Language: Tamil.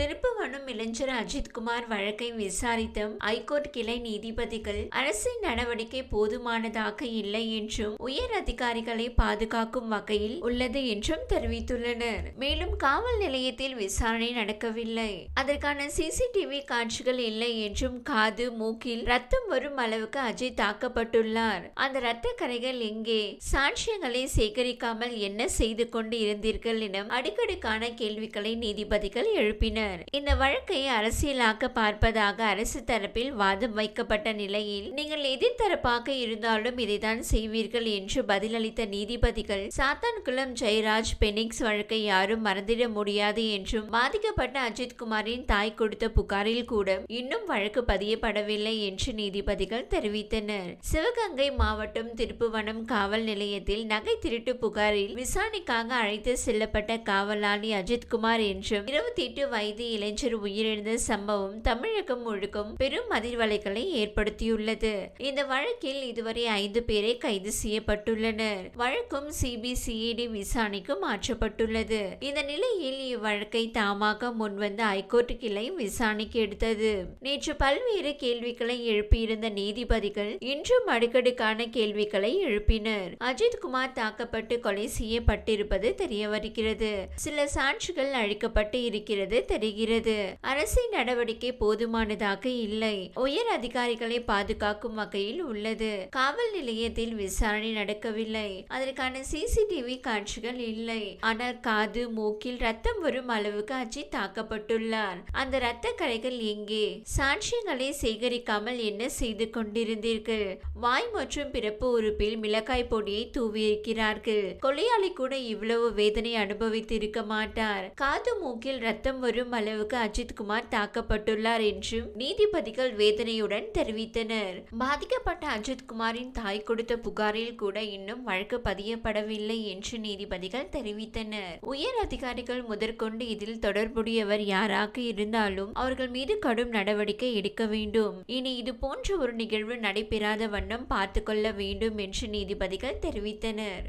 திருப்புவனம் இளைஞர் அஜித்குமார் வழக்கை விசாரித்த ஐகோர்ட் கிளை நீதிபதிகள் அரசின் நடவடிக்கை போதுமானதாக இல்லை என்றும் உயர் அதிகாரிகளை பாதுகாக்கும் வகையில் உள்ளது என்றும் தெரிவித்துள்ளனர். மேலும் காவல் நிலையத்தில் விசாரணை நடக்கவில்லை. அதற்கான சிசிடிவி காட்சிகள் இல்லை என்றும் காது மூக்கில் ரத்தம் வரும் அளவுக்கு அஜித் தாக்கப்பட்டுள்ளார். அந்த ரத்த கரைகள் எங்கே? சாட்சியங்களை சேகரிக்காமல் என்ன செய்து கொண்டு இருந்தீர்கள் என அடிக்கடிக்கான கேள்விகளை நீதிபதிகள் எழுப்பினர். இந்த வழக்கை அரசியலாக்க பார்ப்பதாக அரசு தரப்பில் வாதம் வைக்கப்பட்ட நிலையில் நீங்கள் எதிர்த்தரப்பாக இருந்தாலும் இதைதான் செய்வீர்கள் என்று பதிலளித்த நீதிபதிகள் சாத்தான்குளம் ஜெயராஜ் பெனிக்ஸ் வழக்கை யாரும் மறந்திட முடியாது என்றும் பாதிக்கப்பட்ட அஜித்குமாரின் தாய் கொடுத்த புகாரில் கூட இன்னும் வழக்கு பதியப்படவில்லை என்று நீதிபதிகள் தெரிவித்தனர். சிவகங்கை மாவட்டம் திருப்புவனம் காவல் நிலையத்தில் நகை திருட்டு புகாரில் விசாரணைக்காக அழைத்து செல்லப்பட்ட காவலாளி அஜித்குமார் என்றும் இருபத்தி எட்டு வயது இளைஞர் உயிரிழந்த சம்பவம் தமிழகம் முழுக்கும் பெரும் அதிர்வலைகளை ஏற்படுத்தியுள்ளது. இந்த வழக்கில் இதுவரை ஐந்து பேரை கைது செய்யப்பட்டுள்ளனர். வழக்கும் சிபிசிஐடி விசாரணைக்கு மாற்றப்பட்டுள்ளது. இந்த நிலையில் இவ்வழக்கை தாமாக முன்வந்த ஐகோர்ட் கிளை விசாரணைக்கு எடுத்தது. நேற்று பல்வேறு கேள்விகளை எழுப்பியிருந்த நீதிபதிகள் இன்றும் அடுக்கடுக்கான கேள்விகளை எழுப்பினர். அஜித் குமார் தாக்கப்பட்டு கொலை செய்யப்பட்டிருப்பது தெரிய வருகிறது சில சாட்சிகள் அழிக்கப்பட்டு இருக்கிறது தெரிகிறது அரசின் நடவடிக்கை போதுமானதாக இல்லை. உயர் அதிகாரிகளை பாதுகாக்கும் வகையில் உள்ளது. காவல் நிலையத்தில் விசாரணை நடக்கவில்லை. அதற்கான சிசிடிவி காட்சிகள் இல்லை. ஆனால் காது மூக்கில் ரத்தம் வரும் அளவுக்கு அஜித் தாக்கப்பட்டுள்ளார். அந்த ரத்த கரைகள் எங்கே? சாட்சியங்களை சேகரிக்காமல் என்ன செய்து கொண்டிருந்தீர்கள்? வாய் மற்றும் பிறப்பு உறுப்பில் மிளகாய் பொடியை தூவியிருக்கிறார்கள். கொலையாளி கூட இவ்வளவு வேதனை அனுபவித்திருக்க மாட்டார். காது மூக்கில் ரத்தம் வரும் அளவுக்கு அஜித் குமார் தாக்கப்பட்டுள்ளார் என்றும் நீதிபதிகள் வேதனையுடன் தெரிவித்தனர். பாதிக்கப்பட்ட அஜித் குமாரின் தாய் கொடுத்த புகாரில் கூட இன்னும் வழக்கு பதியப்படவில்லை என்று நீதிபதிகள் தெரிவித்தனர். உயர் அதிகாரிகள் முதற்கொண்டு இதில் தொடர்புடையவர் யாராக இருந்தாலும் அவர்கள் மீது கடும் நடவடிக்கை எடுக்க வேண்டும். இனி இது போன்ற ஒரு நிகழ்வு நடைபெறாத வண்ணம் பார்த்து கொள்ள வேண்டும் என்று நீதிபதிகள் தெரிவித்தனர்.